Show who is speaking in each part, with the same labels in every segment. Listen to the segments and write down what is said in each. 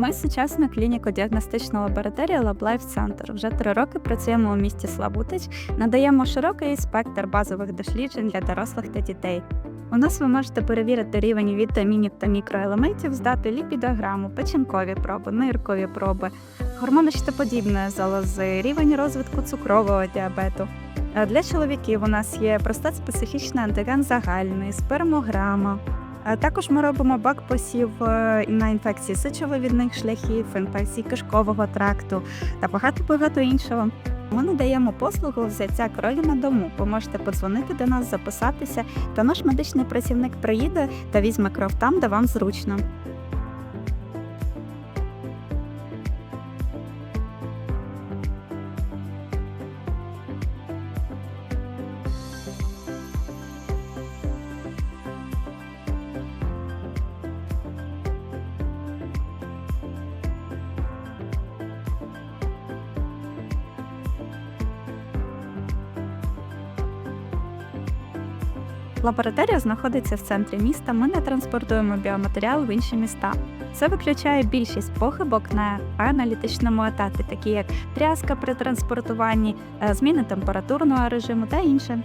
Speaker 1: Ми сучасна клініко-діагностична лабораторія LabLife Center. Вже три роки працюємо у місті Славутич, надаємо широкий спектр базових досліджень для дорослих та дітей. У нас ви можете перевірити рівень вітамінів та мікроелементів, здати ліпідограму, печінкові проби, ниркові проби, гормоночтоподібної залози, рівень розвитку цукрового діабету. Для чоловіків у нас є простат-специфічний антиген загальний, спермограма. А Також ми робимо бак-посів е, на інфекції сечовивідних шляхів, інфекції кишкового тракту та багато-багато іншого. Ми надаємо послугу взяття крові на дому. Ви можете подзвонити до нас, записатися, та наш медичний працівник приїде та візьме кров там, де вам зручно. Лабораторія знаходиться в центрі міста. Ми не транспортуємо біоматеріал в інші міста. Це виключає більшість похибок на аналітичному етапі, такі як тряска при транспортуванні, е, зміни температурного режиму та інше.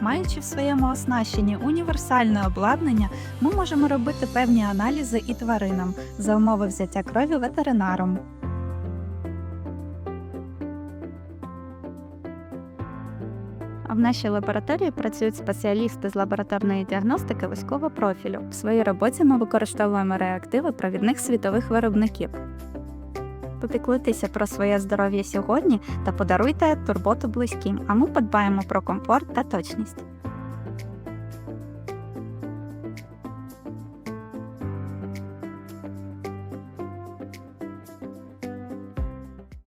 Speaker 1: Маючи в своєму оснащенні універсальне обладнання, ми можемо робити певні аналізи і тваринам за умови взяття крові ветеринаром. А в нашій лабораторії працюють спеціалісти з лабораторної діагностики вузького профілю. В своїй роботі ми використовуємо реактиви провідних світових виробників. Попіклуйтеся про своє здоров'я сьогодні та подаруйте турботу близьким, а ми подбаємо про комфорт та точність.